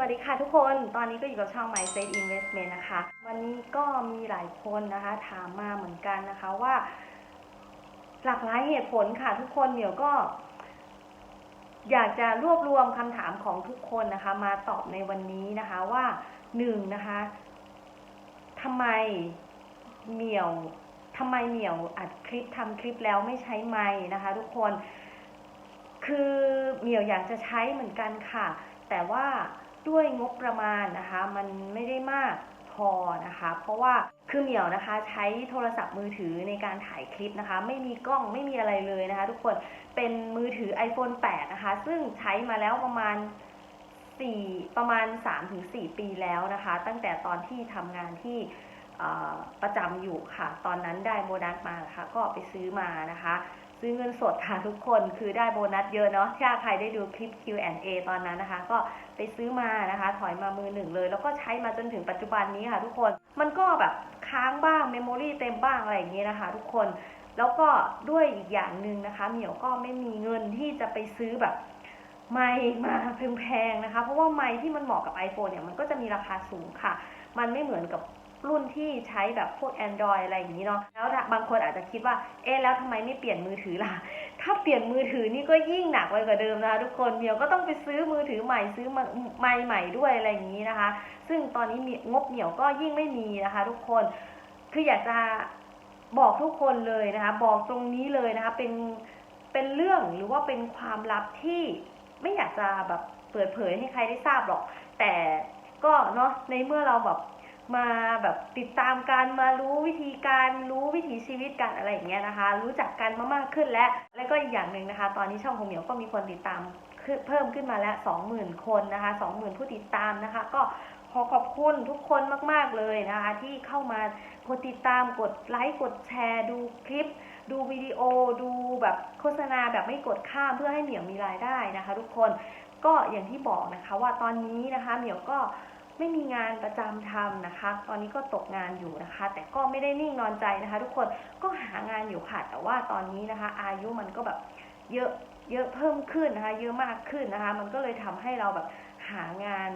วัสดีค่ะทุกคน ตอนนี้ก็อยู่กับช่อง My Safe Investment นะคะ วันนี้ก็มีหลายคนนะคะ ถามมาเหมือนกันนะคะว่า หลากหลายเหตุผลค่ะทุกคนเดี๋ยวก็ อยากจะรวบรวมคำถามของทุกคนนะคะ มาตอบในวันนี้นะคะว่าหนึ่งนะคะทำไมเหมียวทำไมเหมียวอัดคลิปทำคลิปแล้วไม่ใช้ไม้นะคะ ทุกคน คือเหมียวอยากจะใช้เหมือนกันค่ะ แต่ว่า ด้วยงบประมาณนะคะ มันไม่ได้มากพอนะคะ เพราะว่าคือเหมียวนะคะใช้โทรศัพท์มือถือในการถ่ายคลิปนะคะ ไม่มีกล้องไม่มีอะไรเลยนะคะ ทุกคนเป็นมือถือ iPhone 8 นะคะ ซึ่งใช้มาแล้วประมาณ 4 ประมาณ 3-4 ปีแล้วนะคะ ตั้งแต่ตอนที่ทำงานที่ประจำอยู่ค่ะ ตอนนั้นได้โบนัสมานะคะ ก็ไปซื้อมานะคะ ซื้อเงินสดค่ะทุกคนคือได้โบนัสเยอะเนาะถ้าใครได้ดูคลิป Q&A ตอนนั้นนะคะ ก็ไปซื้อมานะคะ ถอยมามือหนึ่งเลย แล้วก็ใช้มาจนถึงปัจจุบันนี้ค่ะ ทุกคนมันก็แบบค้างบ้างเมมโมรีเต็มบ้างอะไรอย่างนี้ยนะคะ ทุกคนแล้วก็ด้วยอีกอย่างหนึ่งนะคะเหมียวก็ไม่มีเงินที่จะไปซื้อแบบไมค์มาแพงๆนะคะ เพราะว่าไมค์ที่มันเหมาะกับ iPhone เนี่ยมันก็จะมีราคาสูงค่ะ มันไม่เหมือนกับ รุ่นที่ใช้แบบพวก Android อะไรอย่างนี้เนาะแล้วบางคนอาจจะคิดว่า เอ๊ะแล้วทำไมไม่เปลี่ยนมือถือล่ะ ถ้าเปลี่ยนมือถือนี่ก็ยิ่งหนักไปกว่าเดิมนะคะทุกคนเมียวก็ต้องไปซื้อมือถือใหม่ซื้อไมค์ใหม่ด้วยอะไรอย่างนี้นะคะ ซึ่งตอนนี้งบเหนียวก็ยิ่งไม่มีนะคะ ทุกคนคืออยากจะบอกทุกคนเลยนะคะ บอกตรงนี้เลยนะคะ เป็นเป็นเรื่องหรือว่าเป็นความลับที่ไม่อยากจะแบบเปิดเผยให้ใครได้ทราบหรอก แต่ก็เนาะในเมื่อเราแบบ มาแบบติดตามกันมารู้วิธีการรู้วิถีชีวิตกันอะไรอย่างเงี้ยนะคะ รู้จักกันมามากขึ้นแล้ว แล้วก็อีกอย่างหนึ่งนะคะ ตอนนี้ช่องของเหมียวก็มีคนติดตามเพิ่มขึ้นมาแล้วสองหมื่นคนนะคะสองหมื่นผู้ติดตามนะคะ ก็ขอขอบคุณทุกคนมาก ๆ เลยนะคะ ที่เข้ามากดติดตามกดไลค์กดแชร์ ดูคลิป ดูวิดีโอ ดูแบบโฆษณาแบบไม่กดข้ามเพื่อให้เหมียวมีรายได้นะคะ ทุกคนก็อย่างที่บอกนะคะว่าตอนนี้นะคะเหมียวก็ ไม่มีงานประจำทำนะคะ ตอนนี้ก็ตกงานอยู่นะคะ แต่ก็ไม่ได้นิ่งนอนใจนะคะ ทุกคนก็หางานอยู่ค่ะ แต่ว่าตอนนี้นะคะ อายุมันก็แบบเยอะเยอะเพิ่มขึ้นนะคะ เยอะมากขึ้นนะคะ มันก็เลยทำให้เราแบบหางาน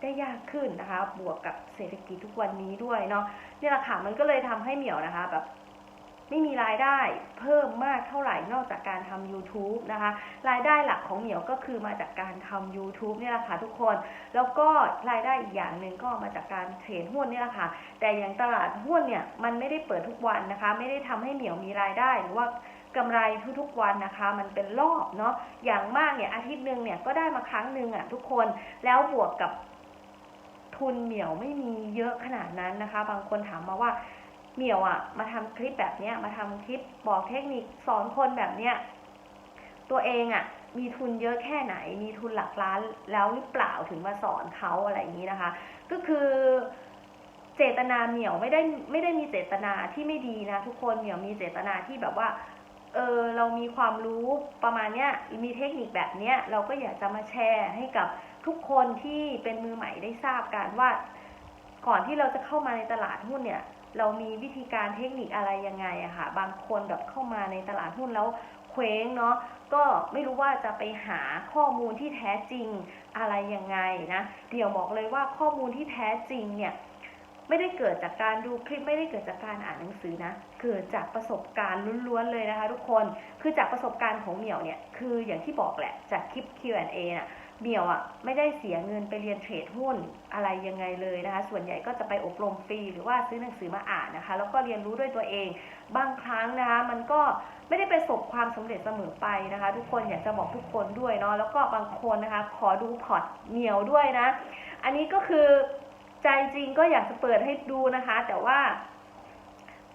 ได้ยากขึ้นนะคะ บวกกับเศรษฐกิจทุกวันนี้ด้วยเนาะนี่แหละค่ะมันก็เลยทำให้เหมียวนะคะแบบ ไม่มีรายได้เพิ่มมากเท่าไหร่นอกจากการทำ YouTube นะคะ รายได้หลักของเหมียวก็คือมาจากการทำ YouTube เนี่ยแหละค่ะทุกคน แล้วก็รายได้อีกอย่างหนึ่งก็มาจากการเทรดหุ้นเนี่ยแหละค่ะ แต่อย่างตลาดหุ้นเนี่ยมันไม่ได้เปิดทุกวันนะคะ ไม่ได้ทำให้เหมียวมีรายได้หรือว่ากำไรทุกๆวันนะคะ มันเป็นรอบเนาะ อย่างมากเนี่ยอาทิตย์หนึ่งเนี่ยก็ได้มาครั้งหนึ่งอะทุกคน แล้วบวกกับทุนเหมียวไม่มีเยอะขนาดนั้นนะคะ บางคนถามมาว่า เหมียวอะมาทำคลิปแบบเนี้ยมาทำคลิปบอกเทคนิคสอนคนแบบเนี้ยตัวเองอะมีทุนเยอะแค่ไหน มีทุนหลักล้านแล้วหรือเปล่าถึงมาสอนเขาอะไรอย่างนี้นะคะ ก็คือเจตนาเหมียวไม่ได้ไม่ได้มีเจตนาที่ไม่ดีนะทุกคนเหมียวมีเจตนาที่แบบว่าเออเรามีความรู้ประมาณเนี้ยมีเทคนิคแบบเนี้ยเราก็อยากจะมาแชร์ให้กับทุกคนที่เป็นมือใหม่ได้ทราบกันว่า ก่อนที่เราจะเข้ามาในตลาดหุ้นเนี่ย เรามีวิธีการเทคนิคอะไรยังไงอะค่ะ บางคนแบบเข้ามาในตลาดหุ้นแล้วเคว้งเนาะก็ไม่รู้ว่าจะไปหาข้อมูลที่แท้จริงอะไรยังไงนะเดี๋ยวบอกเลยว่าข้อมูลที่แท้จริงเนี่ยไม่ได้เกิดจากการดูคลิปไม่ได้เกิดจากการอ่านหนังสือนะเกิดจากประสบการณ์ล้วนๆเลยนะคะทุกคนคือจากประสบการณ์ของเหมียวเนี่ยคืออย่างที่บอกแหละจากคลิป Q&A น่ะ เหมียวอะไม่ได้เสียเงินไปเรียนเทรดหุ้นอะไรยังไงเลยนะคะ ส่วนใหญ่ก็จะไปอบรมฟรีหรือว่าซื้อหนังสือมาอ่านนะคะ แล้วก็เรียนรู้ด้วยตัวเอง บางครั้งนะคะ มันก็ไม่ได้ประสบความสำเร็จเสมอไปนะคะ ทุกคนอยากจะบอกทุกคนด้วยเนาะแล้วก็บางคนนะคะ ขอดูพอร์ตเหมียวด้วยนะ อันนี้ก็คือใจจริงก็อยากจะเปิดให้ดูนะคะ แต่ว่า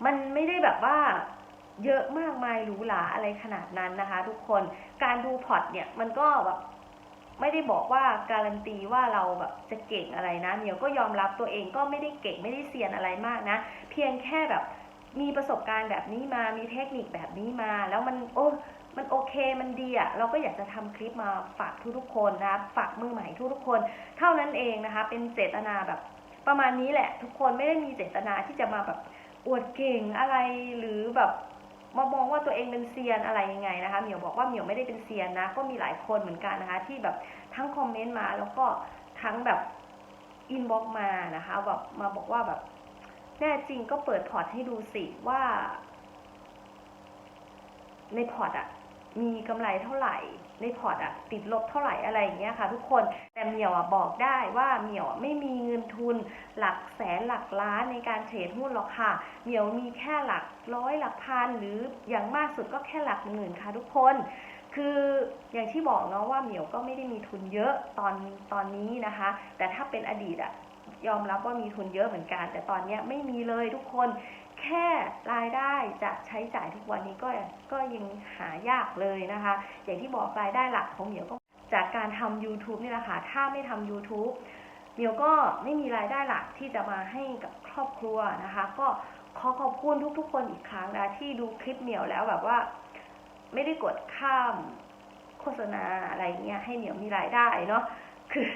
มันไม่ได้แบบว่าเยอะมากมายหรูหราอะไรขนาดนั้นนะคะ ทุกคนการดูพอร์ตเนี่ยมันก็แบบ ไม่ได้บอกว่าการันตีว่าเราแบบจะเก่งอะไรนะเหมียวก็ยอมรับตัวเองก็ไม่ได้เก่งไม่ได้เซียนอะไรมากนะ เพียงแค่แบบมีประสบการณ์แบบนี้มามีเทคนิคแบบนี้มา แล้วมันโอ้มันโอเคมันดีอะเราก็อยากจะทำคลิปมาฝากทุกๆคนนะฝากมือใหม่ทุกๆคน เท่านั้นเองนะคะ เป็นเจตนาแบบประมาณนี้แหละ ทุกคนไม่ได้มีเจตนาที่จะมาแบบอวดเก่งอะไรหรือแบบ มามองว่าตัวเองเป็นเซียนอะไรยังไงนะคะเหมียวบอกว่าเหมียวไม่ได้เป็นเซียนนะ ก็มีหลายคนเหมือนกันนะคะ ที่แบบทั้งคอมเมนต์มาแล้วก็ทั้งแบบอินบ็อกมานะคะแบบมาบอกว่าแบบแน่จริงก็เปิดพอร์ตให้ดูสิว่า ในพอร์ตอะ มีกำไรเท่าไหร่ในพอร์ตอะติดลบเท่าไหร่อะไรอย่างเงี้ยค่ะทุกคนแต่เหมียวอะบอกได้ว่าเหมียวอะไม่มีเงินทุนหลักแสนหลักล้านในการเทรดหุ้นหรอกค่ะเหมียวมีแค่หลักร้อยหลักพันหรืออย่างมากสุดก็แค่หลักหมื่นค่ะทุกคนคืออย่างที่บอกเนาะว่าเหมียวก็ไม่ได้มีทุนเยอะตอนตอนนี้นะคะ แต่ถ้าเป็นอดีตอะยอมรับว่ามีทุนเยอะเหมือนกัน แต่ตอนนี้ไม่มีเลยทุกคน แค่รายได้จะใช้จ่ายทุกวันนี้ก็ก็ยังหายากเลยนะคะ อย่างที่บอกรายได้หลักของเหมียวก็จากการทำ YouTube นี่แหละค่ะ ถ้าไม่ทำ YouTube เหมียวก็ไม่มีรายได้หลักที่จะมาให้กับครอบครัวนะคะ ก็ขอขอบคุณทุกๆ คนอีกครั้งนะที่ดูคลิปเหมียวแล้วแบบว่า ไม่ได้กดข้ามโฆษณาอะไรเงี้ยให้เหมียวมีรายได้เนาะคือ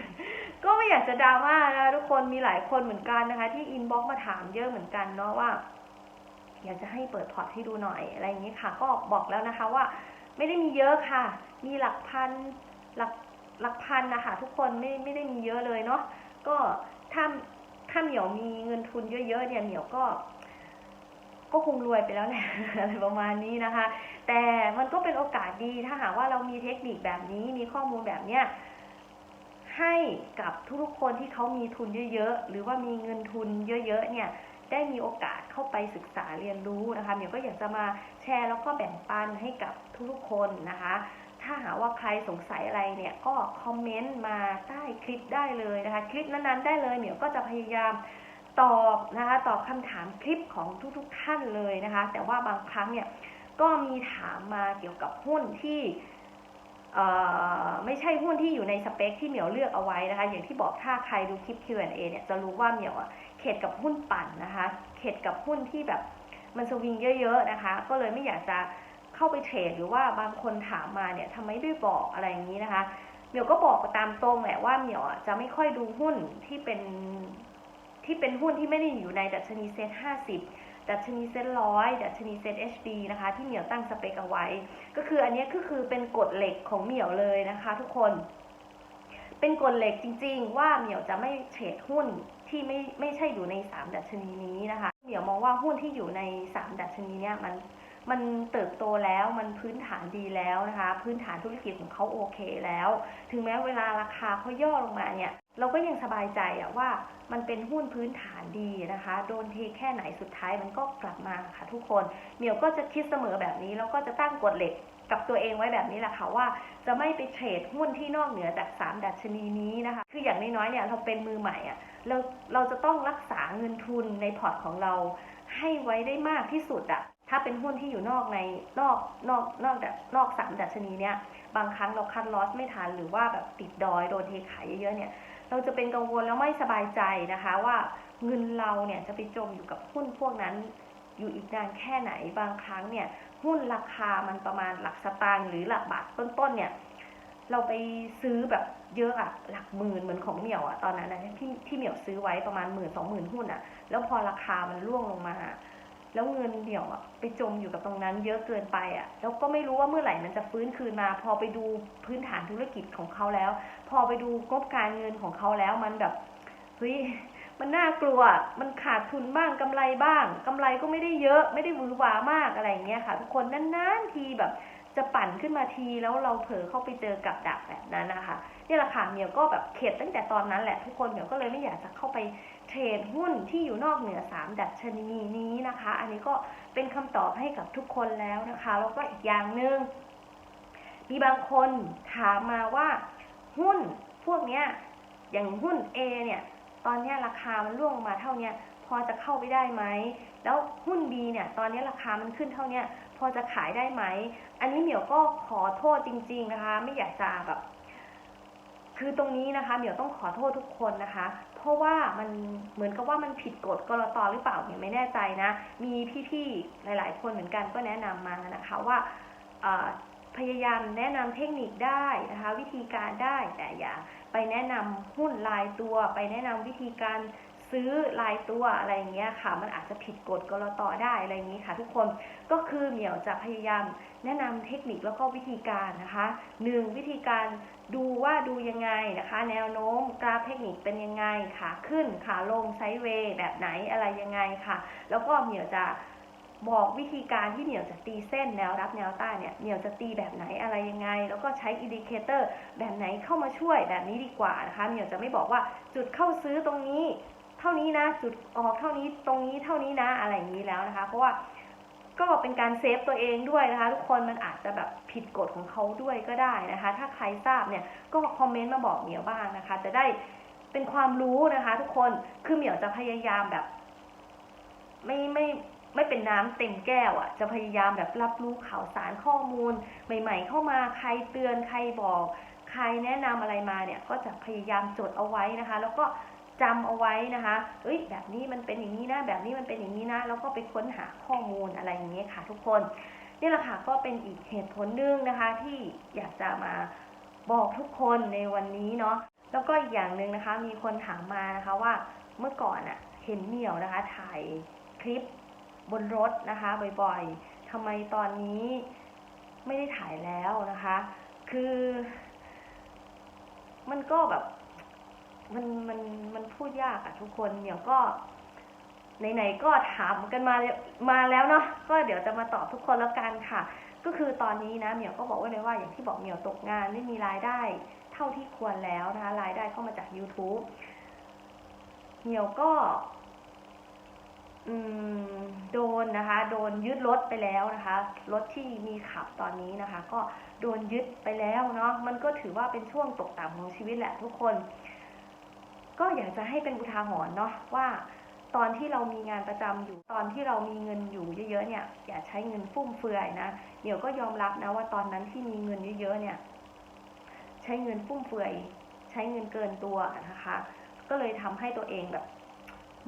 ก็ไม่อยากจะดราม่านะทุกคนมีหลายคนเหมือนกันนะคะ ที่อินบ็อกมาถามเยอะเหมือนกันเนาะว่า อยากจะให้เปิดพอร์ตให้ดูหน่อยอะไรอย่างนี้ค่ะ ก็บอกแล้วนะคะว่าไม่ได้มีเยอะค่ะ มีหลักพันหลักหลักพันนะคะทุกคนไม่ไม่ได้มีเยอะเลยเนาะก็ถ้าถ้าเหมียวมีเงินทุนเยอะๆเนี่ยเหมียวก็ ก็คงรวยไปแล้วแหละอะไรประมาณนี้นะคะ แต่มันก็เป็นโอกาสดีถ้าหากว่าเรามีเทคนิคแบบนี้มีข้อมูลแบบเนี้ยให้กับทุกๆคนที่เขามีทุนเยอะๆหรือว่ามีเงินทุนเยอะๆเนี่ย ได้มีโอกาสเข้าไปศึกษาเรียนรู้นะคะเหมียวก็อยากจะมาแชร์แล้วก็แบ่งปันให้กับทุกๆคนนะคะ ถ้าหาว่าใครสงสัยอะไรเนี่ยก็คอมเมนต์มาใต้คลิปได้เลยนะคะ คลิปนั้นๆได้เลยเหมียวก็จะพยายามตอบนะคะตอบคำถามคลิปของทุกๆท่านเลยนะคะ แต่ว่าบางครั้งเนี่ยก็มีถามมาเกี่ยวกับหุ้นที่ไม่ใช่หุ้นที่อยู่ในสเปคที่เหมียวเลือกเอาไว้นะคะ อย่างที่บอกถ้าใครดูคลิป Q&A เนี่ยจะรู้ว่าเหมียวอะ เข็ดกับหุ้นปั่นนะคะ เข็ดกับหุ้นที่แบบมันสวิงเยอะๆนะคะ ก็เลยไม่อยากจะเข้าไปเทรดหรือว่าบางคนถามมาเนี่ยทำไมไม่บอกอะไรอย่างนี้นะคะเหมียวก็บอกตามตรงแหละว่าเหมียวจะไม่ค่อยดูหุ้นที่เป็นที่เป็นหุ้นที่ไม่ได้อยู่ในดัชนีเซ็ตห้าสิบดัชนีเซ็ตร้อยดัชนีเซ็ต HD นะคะ ที่เหมียวตั้งสเปคเอาไว้ ก็คืออันนี้ก็คือเป็นกฎเหล็กของเหมียวเลยนะคะ ทุกคน เป็นกฎเหล็กจริง ๆ ว่าเหมียวจะไม่เทรดหุ้น ที่ไม่ไม่ใช่อยู่ในสามดัชนีนี้นะคะเหมียวมองว่าหุ้นที่อยู่ในสามดัชนีเนี้ยมันมันเติบโตแล้วมันพื้นฐานดีแล้วนะคะ พื้นฐานธุรกิจของเขาโอเคแล้ว ถึงแม้เวลาราคาเขาย่อลงมาเนี่ย เราก็ยังสบายใจอะว่ามันเป็นหุ้นพื้นฐานดีนะคะ โดนเทแค่ไหนสุดท้ายมันก็กลับมาค่ะทุกคน เหมียวก็จะคิดเสมอแบบนี้แล้วก็จะตั้งกฎเหล็ก กับตัวเองไว้แบบนี้แหละค่ะว่าจะไม่ไปเทรดหุ้นที่นอกเหนือจาก 3 ดัชนีนี้นะคะ คืออย่างน้อยๆเนี่ยเราเป็นมือใหม่อะเราเราจะต้องรักษาเงินทุนในพอร์ตของเราให้ไว้ได้มากที่สุดอะถ้าเป็นหุ้นที่อยู่นอกในนอกนอกนอกแบบนอกสามดัชนีเนี่ยบางครั้งเราคัดลอสไม่ทันหรือว่าแบบติดดอยโดนเทขายเยอะๆเนี่ยเราจะเป็นกังวลแล้วไม่สบายใจนะคะว่าเงินเราเนี่ยจะไปจมอยู่กับหุ้นพวกนั้นอยู่อีกนานแค่ไหนบางครั้งเนี่ย หุ้นราคามันประมาณหลักสตางค์หรือหลักบาทต้นๆเนี่ย เราไปซื้อแบบเยอะอะหลักหมื่นเหมือนของเหมี่ยวอะตอนนั้นนะที่ที่เหมี่ยวซื้อไว้ประมาณหมื่นสองหมื่นหุ้นอะแล้วพอราคามันร่วงลงมา แล้วเงินเหมี่ยวอะไปจมอยู่กับตรงนั้น เยอะเกินไปอะแล้วก็ไม่รู้ว่าเมื่อไหร่มันจะฟื้นคืนมา พอไปดูพื้นฐานธุรกิจของเขาแล้ว พอไปดูงบการเงินของเขาแล้วมันแบบเฮ้ย มันน่ากลัว มันขาดทุนบ้างกำไรบ้างกำไรก็ไม่ได้เยอะไม่ได้หวือหวามากอะไรอย่างเงี้ยค่ะ ทุกคนนานๆทีแบบจะปั่นขึ้นมาทีแล้วเราเผลอเข้าไปเจอกับดักแบบนั้นนะคะนี่แหละค่ะเมียวก็แบบเข็ดตั้งแต่ตอนนั้นแหละทุกคนเมียวก็เลยไม่อยากจะเข้าไปเทรดหุ้นที่อยู่นอกเหนือสามดัชนีนี้นะคะ อันนี้ก็เป็นคำตอบให้กับทุกคนแล้วนะคะ แล้วก็อีกอย่างหนึ่งมีบางคนถามมาว่าหุ้นพวกเนี้ยอย่างหุ้น A เนี่ย อนนี้ราคามันร่วงมาเท่านี้พอจะเข้าไปได้ไหม แล้วหุ้น B เนี่ย ตอนนี้ราคามันขึ้นเท่านี้พอจะขายได้ไหม อันนี้เหมียวก็ขอโทษจริง ๆนะคะ ไม่อยากจะแบบ คือตรงนี้นะคะ เหมียวต้องขอโทษทุกคนนะคะ เพราะว่ามันเหมือนกับว่ามันผิดกฎกรตหรือเปล่าเนี่ยไม่แน่ใจนะ มีพี่ๆหลาย ๆ คนเหมือนกันก็แนะนำมานะคะว่าพยายามแนะนำเทคนิคได้นะคะ วิธีการได้แต่อย่า ไปแนะนำหุ้นลายตัว ไปแนะนำวิธีการซื้อรายตัวอะไรอย่างเงี้ยค่ะ มันอาจจะผิดกฎกรตได้อะไรอย่างนี้ค่ะ ทุกคนก็คือเหมียวจะพยายามแนะนำเทคนิคแล้วก็วิธีการนะคะหนึ่งวิธีการดูว่าดูยังไงนะคะ แนวโน้มกราฟเทคนิคเป็นยังไงขาขึ้นขาลงไซด์เวย์แบบไหนอะไรยังไงค่ะ แล้วก็เหมียวจะ บอกวิธีการที่เหมียวจะตีเส้นแนวรับแนวต้านเนี่ยเหมียวจะตีแบบไหนอะไรยังไง แล้วก็ใช้อินดิเคเตอร์แบบไหนเข้ามาช่วยแบบนี้ดีกว่านะคะเหมียวจะไม่บอกว่าจุดเข้าซื้อตรงนี้ เท่านี้นะ จุดออกเท่านี้ตรงนี้เท่านี้นะอะไรอย่างนี้แล้วนะคะ เพราะว่าก็เป็นการเซฟตัวเองด้วยนะคะ ทุกคนมันอาจจะแบบผิดกฎของเขาด้วยก็ได้นะคะ ถ้าใครทราบเนี่ยก็คอมเมนต์มาบอกเหมียวบ้างนะคะ จะได้เป็นความรู้นะคะ ทุกคนคือเหมียวจะพยายามแบบ ไม่ไม่ ไม่เป็นน้ำเต็มแก้วอะ่ะ จะพยายามแบบรับรู้ข่าวสารข้อมูล ใหม่ ๆ เข้ามาใครเตือนใครบอก ใครแนะนำอะไรมาเนี่ยก็จะพยายามจดเอาไว้นะคะ แล้วก็จำเอาไว้นะคะ เอ้ย แบบนี้มันเป็นอย่างนี้นะ แบบนี้มันเป็นอย่างนี้นะ แล้วก็ไปค้นหาข้อมูลอะไรอย่างเงี้ยค่ะ ทุกคนนี่แหละค่ะก็เป็นอีกเหตุผลหนึ่งนะคะ ที่อยากจะมาบอกทุกคนในวันนี้เนาะ แล้วก็อีกอย่างหนึ่งนะคะ มีคนถามมานะคะว่าเมื่อก่อนอะเห็นเหมียวนะคะ ถ่ายคลิป บนรถนะคะบ่อยๆทำไมตอนนี้ไม่ได้ถ่ายแล้วนะคะ คือ มันก็แบบ มันมันมันพูดยากอะทุกคนเดี๋ยวก็ไหนๆก็ถามกันมามาแล้วเนาะก็เดี๋ยวจะมาตอบทุกคนแล้วกันค่ะ ก็คือตอนนี้นะเหมียวก็บอกไว้เลยว่าอย่างที่บอกเหมียวตกงานไม่มีรายได้เท่าที่ควรแล้วนะคะรายได้เข้ามาจาก YouTube เหมียวก็ โดนนะคะ โดนยึดรถไปแล้วนะคะรถที่มีขับตอนนี้นะคะ ก็โดนยึดไปแล้วเนาะมันก็ถือว่าเป็นช่วงตกต่ำของชีวิตแหละทุกคน ก็อยากจะให้เป็นอุทาหรณ์เนาะว่า ตอนที่เรามีงานประจำอยู่ตอนที่เรามีเงินอยู่เยอะๆเนี่ย อย่าใช้เงินฟุ่มเฟือยนะเดี๋ยวก็ยอมรับนะว่าตอนนั้นที่มีเงินเยอะๆเนี่ย ใช้เงินฟุ่มเฟือย ใช้เงินเกินตัวนะคะ ก็เลยทำให้ตัวเองแบบ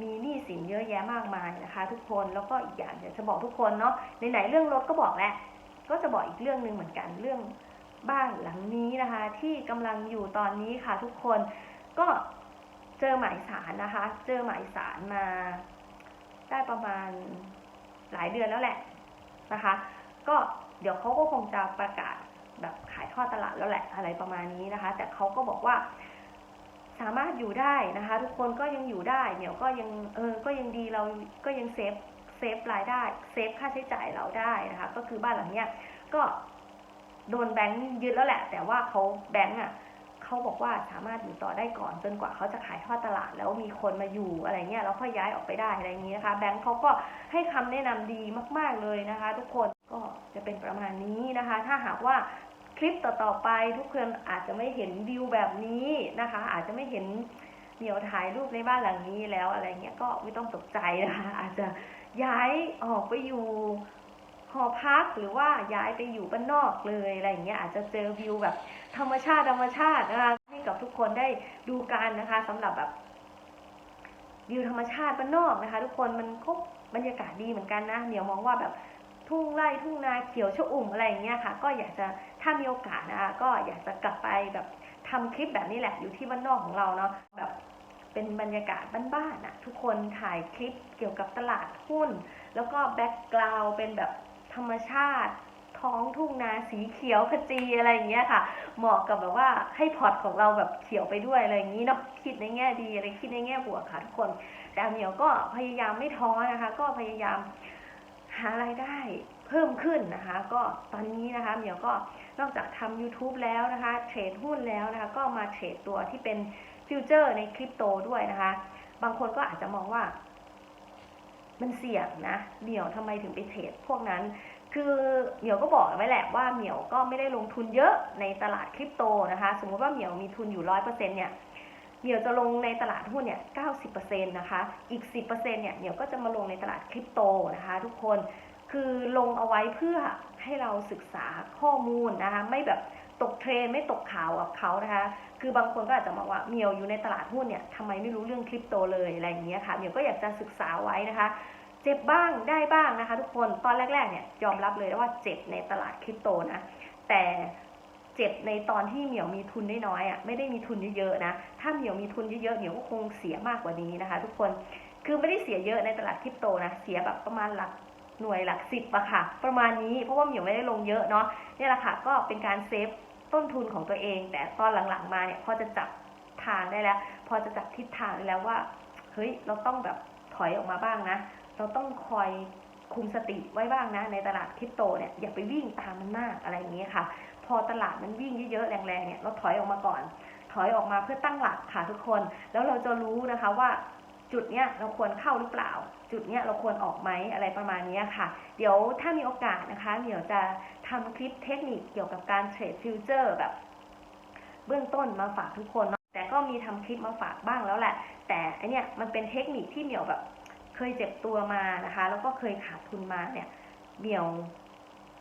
มีหนี้สินเยอะแยะมากมายนะคะ ทุกคนแล้วก็อีกอย่างอยากจะบอกทุกคนเนาะในไหนเรื่องรถก็บอกแหล้วก็จะบอกอีกเรื่องหนึ่งเหมือนกันเรื่องบ้านหลังนี้นะคะ ที่กำลังอยู่ตอนนี้ค่ะ ทุกคนก็เจอหมายสารนะคะ เจอหมายสารมาได้ประมาณหลายเดือนแล้วแหละนะคะ ก็เดี๋ยวเขาก็คงจะประกาศแบบขายทอดตลาดแล้วแหละอะไรประมาณนี้นะคะ แต่เขาก็บอกว่า สามารถอยู่ได้นะคะ ทุกคนก็ยังอยู่ได้เดี๋ยวก็ยังเออก็ยังดีเราก็ยังเซฟเซฟรายได้เซฟค่าใช้จ่ายเราได้นะคะ ก็คือบ้านหลังเนี้ยก็โดนแบงค์ยึดแล้วแหละ แต่ว่าเขาแบงค์อะเขาบอกว่าสามารถอยู่ต่อได้ก่อนจนกว่าเขาจะขายทอดตลาด แล้วมีคนมาอยู่อะไรเงี้ยแล้วค่อยย้ายออกไปได้อะไรอย่างนี้นะคะ แบงค์เขาก็ให้คำแนะนำดีมาก ๆเลยนะคะ ทุกคนก็จะเป็นประมาณนี้นะคะ ถ้าหากว่า ลิปต่อๆไปทุกคนอาจจะไม่เห็นวิวแบบนี้นะคะ อาจจะไม่เห็นเหนียวถ่ายรูปในบ้านหลังนี้แล้วอะไรเงี้ยก็ไม่ต้องตกใจนะคะอาจจะย้ายออกไปอยู่หอพักหรือว่าย้ายไปอยู่บ้านนอกเลยอะไรเงี้ยอาจจะเจอวิวแบบธรรมชาติธรรมชาตินะคะให้กับทุกคนได้ดูกันนะคะสำหรับแบบวิวธรรมชาติบ้านนอกนะคะ ทุกคนมันก็บรรยากาศดีเหมือนกันนะเหนียวมองว่าแบบทุ่งไร่ทุ่งนาเขียวชอุ่มอะไรอย่างเงี้ยค่ะ ก็อยากจะ ถ้ามีโอกาสนะคะก็อยากจะกลับไปแบบทำคลิปแบบนี้แหละอยู่ที่บ้านนอกของเราเนาะแบบเป็นบรรยากาศบ้านๆน่ะทุกคนถ่ายคลิปเกี่ยวกับตลาดหุ้น แล้วก็แบ็กกราวเป็นแบบธรรมชาติท้องทุ่งนาสีเขียวขจีอะไรอย่างเงี้ยค่ะ เหมาะกับแบบว่าให้พอร์ตของเราแบบเขียวไปด้วยอะไรอย่างนี้เนาะคิดในแง่ดีอะไรคิดในแง่บวกค่ะทุกคน แต่เหมียวก็พยายามไม่ท้อนะคะ ก็พยายาม หารายได้เพิ่มขึ้นนะคะ ก็ตอนนี้นะคะเหมียวก็นอกจากทำ YouTube แล้วนะคะเทรดหุ้นแล้วนะคะ ก็มาเทรดตัวที่เป็นฟิวเจอร์ในคริปโตด้วยนะคะ บางคนก็อาจจะมองว่า มันเสี่ยงนะเหมียวทำไมถึงไปเทรดพวกนั้น คือเหมียวก็บอกไว้แหละว่าเหมียวก็ไม่ได้ลงทุนเยอะในตลาดคริปโตนะคะ สมมติว่าเหมียวมีทุนอยู่ร้อยเปอร์เซ็นเนี่ย เหมียวจะลงในตลาดหุ้นเนี่ยเก้าสิบเปอร์เซ็นต์นะคะ อีกสิบเปอร์เซ็นเนี่ย เหมียวก็จะมาลงในตลาดคริปโตนะคะทุกคน คือลงเอาไว้เพื่อให้เราศึกษาข้อมูลนะคะ ไม่แบบตกเทรนไม่ตกข่าวกับเขานะคะ คือบางคนก็อาจจะมองว่าเหมียวอยู่ในตลาดหุ้นเนี่ยทำไมไม่รู้เรื่องคริปโตเลยอะไรอย่างเงี้ยค่ะเหมียวก็อยากจะศึกษาไว้นะคะ เจ็บบ้างได้บ้างนะคะ ทุกคน ตอนแรกๆเนี่ยยอมรับเลยว่าเจ็บในตลาดคริปโตนะ แต่ เจ็บในตอนที่เหมียวมีทุนน้อยๆอะไม่ได้มีทุนเยอะๆนะ ถ้าเหมียวมีทุนเยอะๆเหมียวก็คงเสียมากกว่านี้นะคะ ทุกคนคือไม่ได้เสียเยอะในตลาดคริปโตนะเสียแบบประมาณหลักหน่วยหลักสิบอะค่ะ ประมาณนี้เพราะว่าเหมียวไม่ได้ลงเยอะเนาะนี่แหละค่ะก็เป็นการเซฟต้นทุนของตัวเอง แต่ตอนหลังๆมาเนี่ยพอจะจับทางได้แล้ว พอจะจับทิศทางได้แล้วว่าเฮ้ยเราต้องแบบถอยออกมาบ้างนะ เราต้องคอยคุมสติไว้บ้างนะ ในตลาดคริปโตเนี่ยอย่าไปวิ่งตามมันมากอะไรอย่างเงี้ยค่ะ พอตลาดมันวิ่งเยอะๆแรงๆเนี่ยเราถอยออกมาก่อน ถอยออกมาเพื่อตั้งหลักค่ะทุกคน แล้วเราจะรู้นะคะว่าจุดเนี้ยเราควรเข้าหรือเปล่า จุดเนี้ยเราควรออกไหมอะไรประมาณนี้ค่ะ เดี๋ยวถ้ามีโอกาสนะคะเดี๋ยวจะทำคลิปเทคนิคเกี่ยวกับการเทรดฟิวเจอร์แบบ เบื้องต้นมาฝากทุกคนเนาะแต่ก็มีทำคลิปมาฝากบ้างแล้วแหละ แต่อันเนี้ยมันเป็นเทคนิคที่เหมียวแบบเคยเจ็บตัวมานะคะ แล้วก็เคยขาดทุนมาเนี่ยเหมียว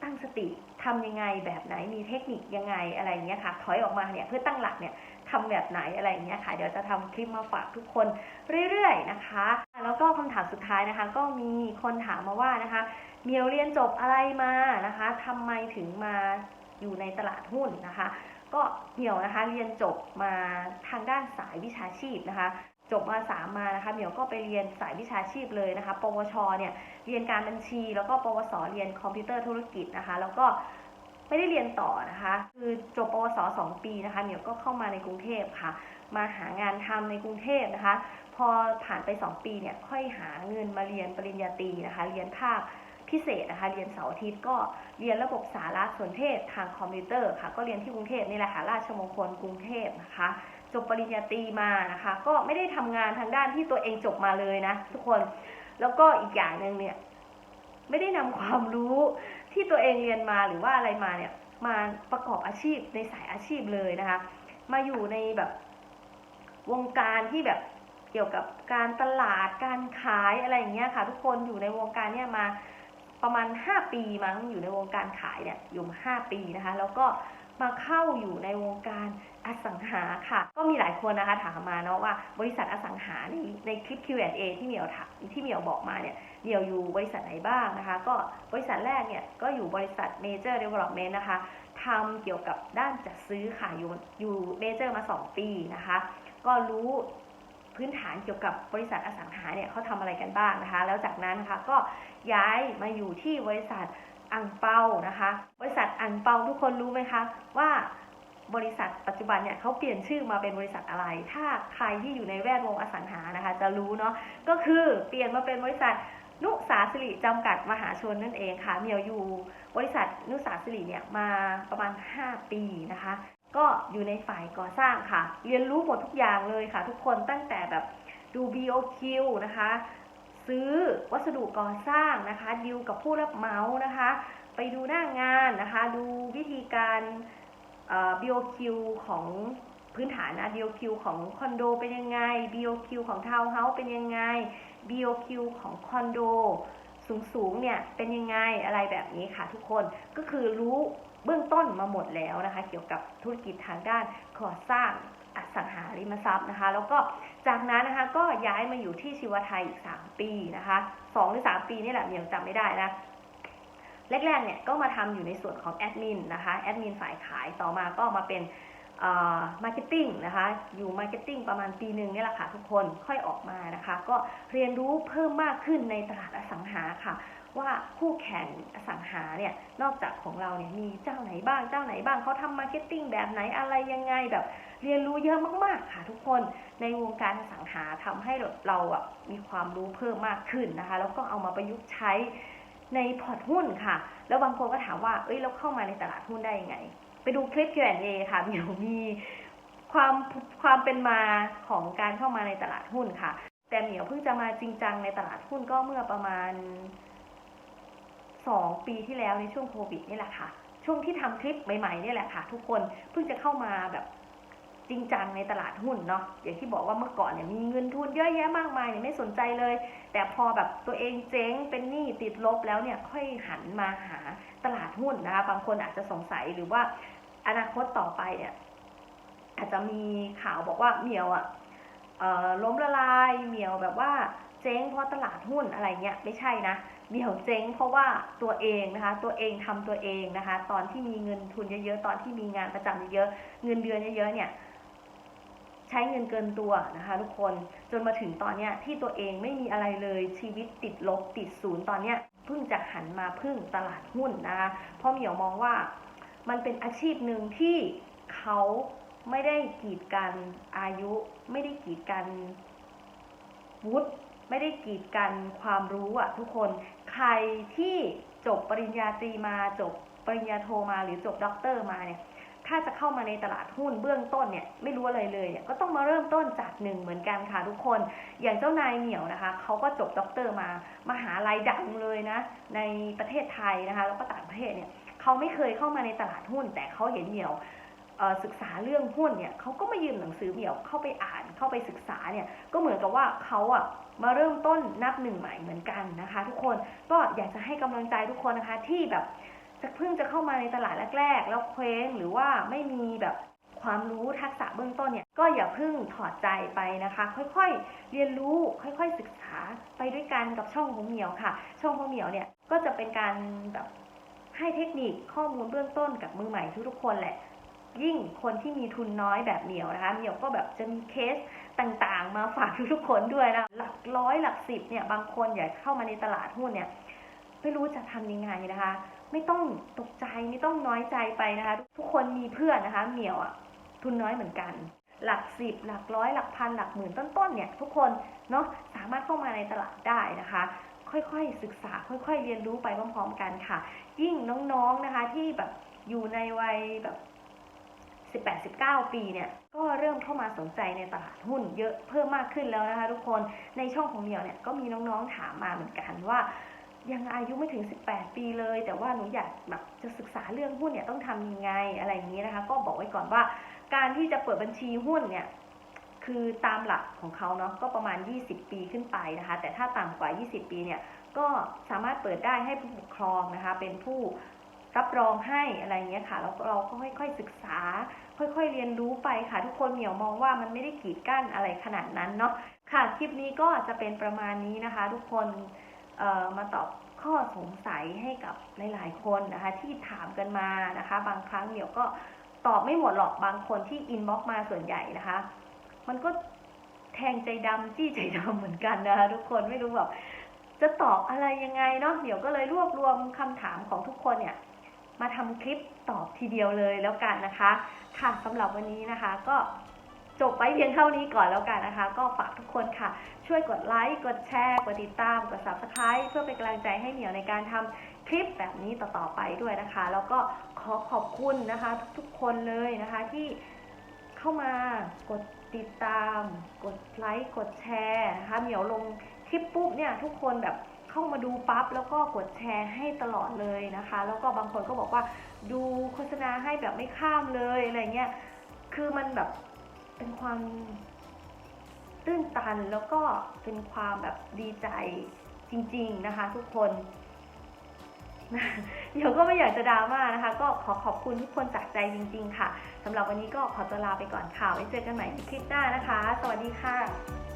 ตั้งสติทำยังไงแบบไหนมีเทคนิคยังไงอะไรเงี้ยค่ะ ถอยออกมาเนี่ยเพื่อตั้งหลักเนี่ยทำแบบไหนอะไรเงี้ยค่ะ เดี๋ยวจะทำคลิปมาฝากทุกคนเรื่อยๆนะคะ แล้วก็คำถามสุดท้ายนะคะ ก็มีคนถามมาว่านะคะเมียวเรียนจบอะไรมานะคะทำไมถึงมาอยู่ในตลาดหุ้นนะคะ ก็เหมียวนะคะเรียนจบมาทางด้านสายวิชาชีพนะคะ จบมาสามมานะคะเหมียวก็ไปเรียนสายวิชาชีพเลยนะคะ ปวชเนี่ยเรียนการบัญชี แล้วก็ปวสเรียนคอมพิวเตอร์ธุรกิจนะคะ แล้วก็ไม่ได้เรียนต่อนะคะ คือจบปวสสองปีนะคะเหมียวก็เข้ามาในกรุงเทพค่ะ มาหางานทำในกรุงเทพนะคะ พอผ่านไป 2 ปีเนี่ยค่อยหาเงินมาเรียนปริญญาตรีนะคะ เรียนภาค พิเศษนะคะ เรียนเสาร์อาทิตย์ก็เรียนระบบสารสนเทศทางคอมพิวเตอร์ค่ะ ก็เรียนที่กรุงเทพนี่แหละค่ะ ราชมงคลกรุงเทพนะคะ จบปริญญาตรีมานะคะ ก็ไม่ได้ทำงานทางด้านที่ตัวเองจบมาเลยนะทุกคน แล้วก็อีกอย่างหนึ่งเนี่ย ไม่ได้นำความรู้ที่ตัวเองเรียนมาหรือว่าอะไรมาเนี่ย มาประกอบอาชีพในสายอาชีพเลยนะคะ มาอยู่ในแบบวงการที่แบบเกี่ยวกับการตลาดการขายอะไรอย่างเงี้ยค่ะ ทุกคนอยู่ในวงการเนี่ยมา ประมาณ 5 ปีมั้งอยู่ในวงการขายเนี่ยอยู่มา5ปีนะคะ แล้วก็มาเข้าอยู่ในวงการอสังหาค่ะ ก็มีหลายคนนะคะถามมาเนาะว่าบริษัทอสังหาในในคลิป Q&A ที่เหมียวถามที่เหมียวบอกมาเนี่ยเดียวอยู่บริษัทไหนบ้างนะคะ ก็บริษัทแรกเนี่ยก็อยู่บริษัท Major Development นะคะทำเกี่ยวกับด้านจัดซื้อค่ะอยู่อยู่ Major มา 2 ปีนะคะ ก็รู้ พื้นฐานเกี่ยวกับบริษัทอสังหาเนี่ยเขาทำอะไรกันบ้างนะคะ แล้วจากนั้นนะคะก็ย้ายมาอยู่ที่บริษัทอังเปานะคะ บริษัทอังเปาทุกคนรู้ไหมคะว่าบริษัทปัจจุบันเนี่ยเขาเปลี่ยนชื่อมาเป็นบริษัทอะไร ถ้าใครที่อยู่ในแวดวงอสังหานะคะ จะรู้เนาะก็คือเปลี่ยนมาเป็นบริษัทนุสาสิริจำกัดมหาชนนั่นเองค่ะเมียวอยู่บริษัทนุสาสิริเนี่ยมาประมาณ 5 ปีนะคะ ก็อยู่ในฝ่ายก่อสร้างค่ะ เรียนรู้หมดทุกอย่างเลยค่ะ ทุกคนตั้งแต่แบบดู BOQ นะคะ ซื้อวัสดุก่อสร้างนะคะดิวกับผู้รับเหมานะคะ ไปดูหน้างานนะคะ ดูวิธีการ BOQ ของพื้นฐานนะ BOQ ของคอนโดเป็นยังไง BOQ ของทาวน์เฮาส์เป็นยังไง BOQ ของคอนโดสูงๆเนี่ยเป็นยังไงอะไรแบบนี้ค่ะทุกคนก็คือรู้ เบื้องต้นมาหมดแล้วนะคะ เกี่ยวกับธุรกิจทางด้านก่อสร้างอสังหาริมทรัพย์นะคะ แล้วก็จากนั้นนะคะก็ย้ายมาอยู่ที่ชีวไทยอีก 3 ปีนะคะ2หรือ3ปีนี่แหละเมียวจำไม่ได้นะแรกๆเนี่ยก็มาทำอยู่ในส่วนของแอดมินนะคะแอดมินฝ่ายขายต่อมาก็มาเป็นมาร์เก็ตติ้งนะคะ อยู่มาร์เก็ตติ้งประมาณปีหนึ่งนี่แหละค่ะทุกคนค่อยออกมานะคะ ก็เรียนรู้เพิ่มมากขึ้นในตลาดอสังหาค่ะ ว่าคู่แข่งอสังหาเนี่ยนอกจากของเราเนี่ยมีเจ้าไหนบ้างเจ้าไหนบ้างเขาทำมาร์เก็ตติ้งแบบไหนอะไรยังไงแบบเรียนรู้เยอะมากๆค่ะทุกคนในวงการอสังหาทำให้เราอะมีความรู้เพิ่มมากขึ้นนะคะ แล้วก็เอามาประยุกต์ใช้ในพอร์ตหุ้นค่ะ แล้วบางคนก็ถามว่าเอ้ยเราเข้ามาในตลาดหุ้นได้ยังไง ไปดูคลิป Q&A ค่ะเดี๋ยวมีความความเป็นมาของการเข้ามาในตลาดหุ้นค่ะ แต่เหมียวเพิ่งจะมาจริงจังในตลาดหุ้นก็เมื่อประมาณ สองปีที่แล้วในช่วงโควิดนี่แหละค่ะ ช่วงที่ทำคลิปใหม่ๆนี่แหละค่ะ ทุกคนเพิ่งจะเข้ามาแบบจริงจังในตลาดหุ้นเนาะอย่างที่บอกว่าเมื่อก่อนเนี่ยมีเงินทุนเยอะแยะมากมายเนี่ยไม่สนใจเลย แต่พอแบบตัวเองเจ๊งเป็นหนี้ติดลบแล้วเนี่ยค่อยหันมาหาตลาดหุ้นนะคะบางคนอาจจะสงสัยหรือว่าอนาคตต่อไปเนี่ยอาจจะมีข่าวบอกว่าเหมียวอะเอ่อล้มละลายเหมียวแบบว่าเจ๊งเพราะตลาดหุ้นอะไรเงี้ยไม่ใช่นะ เดี่ยวเจ๊งเพราะว่าตัวเองนะคะ ตัวเองทำตัวเองนะคะ ตอนที่มีเงินทุนเยอะๆ ตอนที่มีงานประจำเยอะๆ เงินเดือนเยอะๆ เนี่ย ใช้เงินเกินตัวนะคะทุกคน จนมาถึงตอนเนี้ยที่ตัวเองไม่มีอะไรเลย ชีวิตติดลบติดศูนย์ตอนเนี้ยเพิ่งจะหันมาพึ่งตลาดหุ้นนะคะ เพราะเหมียวมองว่ามันเป็นอาชีพหนึ่งที่เขาไม่ได้กีดกันอายุ ไม่ได้กีดกันวุฒิไม่ได้กีดกันความรู้อะทุกคน รที่จบปริญญาตรีมาจบปริญญาโทมาหรือจบด็อกเตอร์มาเนี่ยถ้าจะเข้ามาในตลาดหุ้นเบื้องต้นเนี่ยไม่รู้อะไรเลยเนี่ยก็ต้องมาเริ่มต้นจากหนึ่งเหมือนกันค่ะทุกคน อย่างเจ้านายเหมียวนะคะเขาก็จบด็อกเตอร์มามหาลัยดังเลยนะในประเทศไทยนะคะแล้วก็ต่างประเทศเนี่ยเขาไม่เคยเข้ามาในตลาดหุ้น แต่เขาเห็นเหมียว ศึกษาเรื่องหุ้นเนี่ยเขาก็มายืมหนังสือเหมียวเข้าไปอ่านเข้าไปศึกษาเนี่ยก็เหมือนกับว่าเขาอะมาเริ่มต้นนับหนึ่งใหม่เหมือนกันนะคะ ทุกคนก็อยากจะให้กำลังใจทุกคนนะคะที่แบบจะเพิ่งจะเข้ามาในตลาดแรก ๆ แล้วเคว้งหรือว่าไม่มีแบบความรู้ทักษะเบื้องต้นเนี่ยก็อย่าเพิ่งถอดใจไปนะคะ ค่อยๆ เรียนรู้ค่อย ๆ ศึกษาไปด้วยกันกับช่องของเหมียวค่ะ ช่องของเหมียวเนี่ยก็จะเป็นการแบบให้เทคนิคข้อมูลเบื้องต้นกับมือใหม่ทุกๆคนแหละ ยิ่งคนที่มีทุนน้อยแบบเหมียวนะคะเหมียวก็แบบจะมีเคสต่างๆ มาฝากทุกๆคนด้วยนะหลักร้อยหลักสิบเนี่ยบางคนอยากเข้ามาในตลาดหุ้นเนี่ยไม่รู้จะทำยังไงนะคะ ไม่ต้องตกใจไม่ต้องน้อยใจไปนะคะ ทุกคนมีเพื่อนนะคะ เหมียวอะทุนน้อยเหมือนกัน หลักสิบหลักร้อยหลักพันหลักหมื่นต้นๆเนี่ยทุกคนเนาะสามารถเข้ามาในตลาดได้นะคะค่อยๆศึกษา ค่อย ๆ เรียนรู้ไปพร้อม ๆ กันค่ะ ยิ่งน้องๆนะคะที่แบบอยู่ในวัยแบบ 18-19 ปีเนี่ยก็เริ่มเข้ามาสนใจในตลาดหุ้นเยอะเพิ่มมากขึ้นแล้วนะคะทุกคนในช่องของเหมียวเนี่ยก็มีน้องๆถามมาเหมือนกันว่ายังอายุไม่ถึง 18 ปีเลย แต่ว่าหนูอยากแบบจะศึกษาเรื่องหุ้นเนี่ยต้องทำยังไงอะไรอย่างนี้นะคะ ก็บอกไว้ก่อนว่า การที่จะเปิดบัญชีหุ้นเนี่ยคือตามหลักของเขาเนาะก็ประมาณ 20 ปีขึ้นไปนะคะ แต่ถ้าต่ำกว่า 20 ปีเนี่ยก็สามารถเปิดได้ให้ผู้ปกครองนะคะ เป็นผู้ รับรองให้อะไรเงี้ยค่ะแล้วเราก็ค่อยๆศึกษา ค่อยๆเรียนรู้ไปค่ะ ทุกคนเหมียวมองว่ามันไม่ได้กีดกั้นอะไรขนาดนั้นเนาะค่ะคลิปนี้ก็จะเป็นประมาณนี้นะคะ ทุกคนมาตอบข้อสงสัยให้กับหลายๆคนนะคะ ที่ถามกันมานะคะ บางครั้งเดี๋ยวก็ตอบไม่หมดหรอกบางคนที่อินบ็อกมาส่วนใหญ่นะคะ มันก็แทงใจดำจี้ใจดำเหมือนกันนะคะทุกคนไม่รู้แบบจะตอบอะไรยังไงเนาะเดี๋ยวก็เลยรวบรวมคำถามของทุกคนเนี่ย มาทำคลิปตอบทีเดียวเลยแล้วกันนะคะ ค่ะสำหรับวันนี้นะคะก็จบไปเพียงเท่านี้ก่อนแล้วกันนะคะ ก็ฝากทุกคนค่ะ ช่วยกดไลค์ กดแชร์ กดติดตาม กด subscribe เพื่อเป็นกำลังใจให้เหมียวในการทำคลิปแบบนี้ต่อๆไปด้วยนะคะ แล้วก็ขอขอบคุณนะคะ ทุกๆคนเลยนะคะที่เข้ามากดติดตาม กดไลค์ กดแชร์นะคะ เหมียวลงคลิปปุ๊บเนี่ยทุกคนแบบ เข้ามาดูปั๊บแล้วก็กดแชร์ให้ตลอดเลยนะคะ แล้วก็บางคนก็บอกว่าดูโฆษณาให้แบบไม่ข้ามเลยอะไรเงี้ยคือมันแบบเป็นความตื้นตันแล้วก็เป็นความแบบดีใจจริง ๆนะคะ ทุกคนเดี๋ยวก็ไม่อยากจะดราม่านะคะ ก็ขอขอบคุณทุกคนจากใจจริง ๆ ค่ะสำหรับวันนี้ก็ขอตัวลาไปก่อนค่ะไว้เจอกันใหม่ในคลิปหน้านะคะ สวัสดีค่ะ